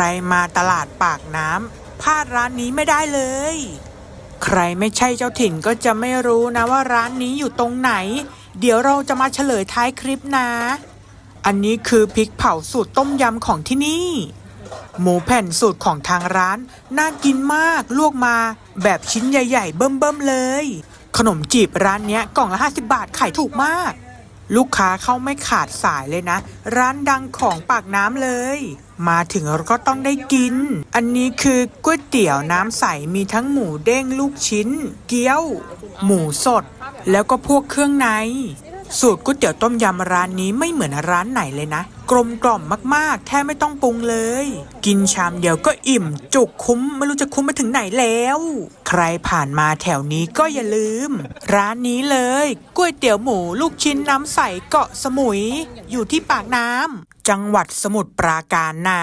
รมาตลาดปากน้ำพลาดร้านนี้ไม่ได้เลย ใครไม่ใช่เจ้าถิ่นก็จะไม่รู้นะว่าร้านนี้อยู่ตรงไหน เดี๋ยวเราจะมาเฉลยท้ายคลิปนะ อันนี้คือพริกเผาสูตรต้มยำของที่นี่ หมูแผ่นสูตรของทางร้าน น่ากินมากลวกมาแบบชิ้นใหญ่ ๆ เบิ่มๆเลย ขนมจีบร้านนี้กล่องละ 50 บาทขายถูกมาก ลูกค้าเข้าไม่ขาดสายเลยนะ ร้านดังของปากน้ำเลย มาถึงเราก็ต้องได้กิน อันนี้คือก๋วยเตี๋ยวน้ำใสมีทั้งหมูเด้งลูกชิ้น เกี๊ยว หมูสด แล้วก็พวกเครื่องใน สูตรก๋วยเตี๋ยวต้มยำร้านนี้ไม่เหมือนร้านไหนเลยนะ กลมกล่อมมากๆ แทบไม่ต้องปรุงเลย กินชามเดียวก็อิ่มจุกคุ้มไม่รู้จะคุ้มไปถึงไหนแล้ว ใครผ่านมาแถวนี้ก็อย่าลืม ร้านนี้เลยก๋วยเตี๋ยวหมูลูกชิ้นน้ำใสเกาะสมุย อยู่ที่ปากน้ำจังหวัดสมุทรปราการนะ